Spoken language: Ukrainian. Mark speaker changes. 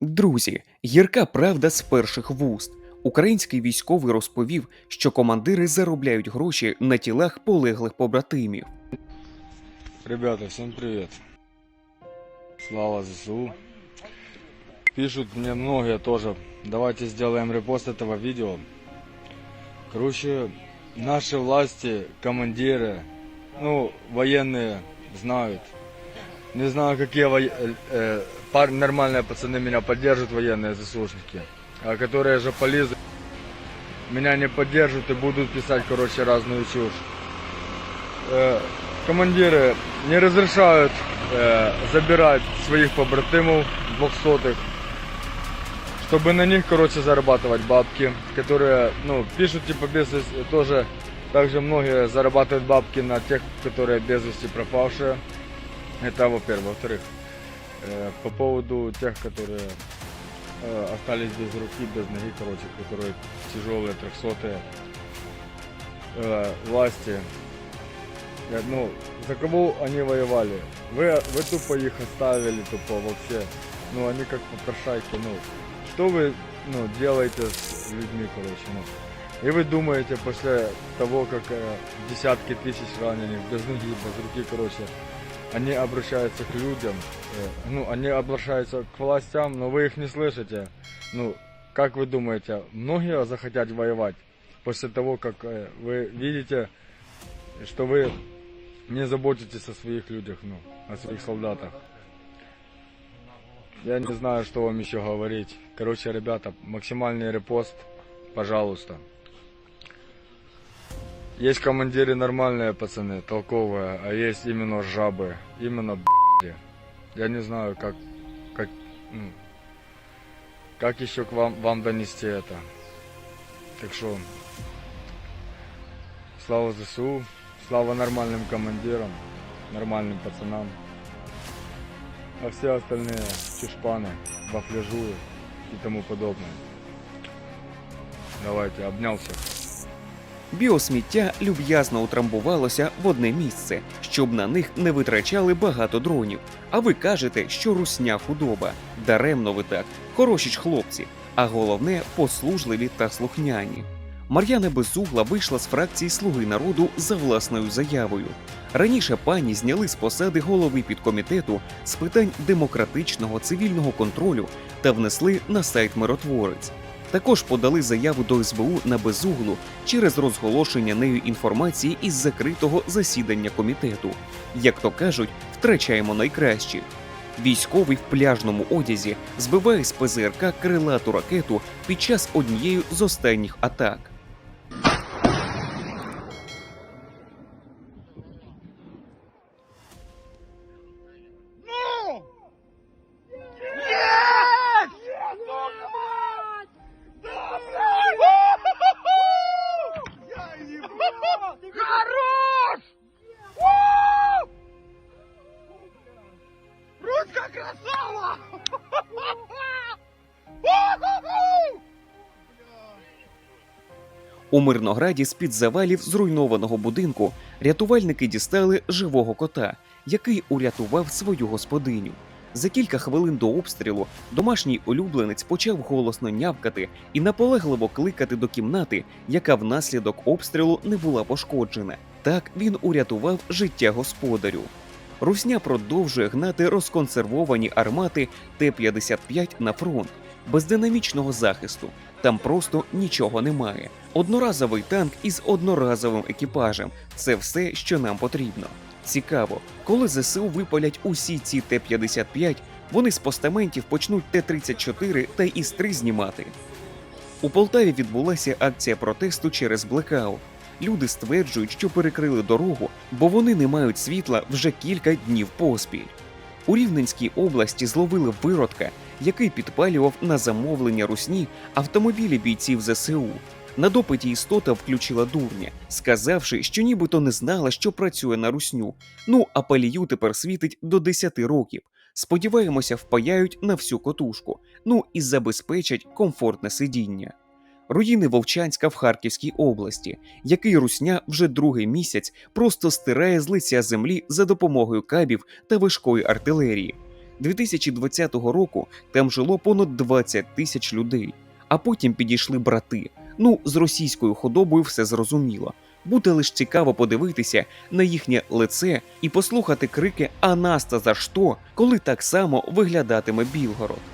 Speaker 1: Друзі, гірка правда з перших вуст. Український військовий розповів, що командири заробляють гроші на тілах полеглих побратимів.
Speaker 2: Ребята, всем привет. Слава ЗСУ. Пишут мне многие тоже. Давайте сделаем репост этого видео. Короче, наши власти, командиры, ну, военные знают. Не знаю, какие во- э, э, пар- нормальные пацаны меня поддержат, военные ЗСУшники. А которые же полезут, меня не поддержат и будут писать, короче, разную чушь. Э, командиры не разрешают э, забирать своих побратимов двухсотых, чтобы на них, короче, зарабатывать бабки, которые, ну, пишут, типа, без вести- тоже, также многие зарабатывают бабки на тех, которые без вести пропавшие. Это, во-первых. Во-вторых, э, по поводу тех, которые э, остались без руки, без ноги, короче, которые тяжелые, трехсотые, э, власти, Э, Ну, за кого они воевали? Вы, вы тупо их оставили, тупо вообще. Ну, они как попрошайки, ну. Что вы, ну, делаете с людьми, короче, ну. И вы думаете, после того, как э, десятки тысяч раненых, без ноги, без руки, короче, они обращаются к людям, ну, они обращаются к властям, но вы их не слышите. Ну, как вы думаете, многие захотят воевать после того, как э, вы видите, что вы не заботитесь о своих людях, ну, о своих солдатах. Я не знаю, что вам еще говорить. Короче, ребята, максимальный репост, пожалуйста. Есть командиры нормальные пацаны, толковые, а есть именно жабы, именно б***ь. Я не знаю, как, как, ну, как еще к вам, вам донести это. Так что, слава ЗСУ, слава нормальным командирам, нормальным пацанам. А все остальные чушпаны, вафляжуи и тому подобное. Давайте, обнял всех.
Speaker 1: Біосміття люб'язно утрамбувалося в одне місце, щоб на них не витрачали багато дронів. А ви кажете, що русня худоба. Даремно ви так, хороші ж хлопці, а головне послужливі та слухняні. Мар'яна Безугла вийшла з фракції Слуги народу за власною заявою. Раніше пані зняли з посади голови підкомітету з питань демократичного цивільного контролю та внесли на сайт Миротворець. Також подали заяву до СБУ на безуглу через розголошення нею інформації із закритого засідання комітету. Як то кажуть, втрачаємо найкращих. Військовий в пляжному одязі збиває з ПЗРК крилату ракету під час однієї з останніх атак.
Speaker 3: Красава! У-ху-ху!
Speaker 1: Мирнограді з-під завалів зруйнованого будинку рятувальники дістали живого кота, який урятував свою господиню. За кілька хвилин до обстрілу домашній улюбленець почав голосно нявкати і наполегливо кликати до кімнати, яка внаслідок обстрілу не була пошкоджена. Так він урятував життя господарю. Русня продовжує гнати розконсервовані армати Т-55 на фронт без динамічного захисту. Там просто нічого немає. Одноразовий танк із одноразовим екіпажем це все, що нам потрібно. Цікаво, коли ЗСУ випалять усі ці Т-55, вони з постаментів почнуть Т-34 та Іс-3 знімати. У Полтаві відбулася акція протесту через блекаут. Люди стверджують, що перекрили дорогу, бо вони не мають світла вже кілька днів поспіль. У Рівненській області зловили виродка, який підпалював на замовлення русні автомобілі бійців ЗСУ. На допиті істота включила дурня, сказавши, що нібито не знала, що працює на русню. Ну а палію тепер світить до 10 років. Сподіваємося, впаяють на всю котушку, ну і забезпечать комфортне сидіння. Руїни Вовчанська в Харківській області, який русня вже другий місяць просто стирає з лиця землі за допомогою кабів та важкої артилерії. 2020 року там жило понад 20 тисяч людей, а потім підійшли брати. Ну, з російською худобою все зрозуміло. Буде лише цікаво подивитися на їхнє лице і послухати крики «А нас за що?», коли так само виглядатиме Білгород.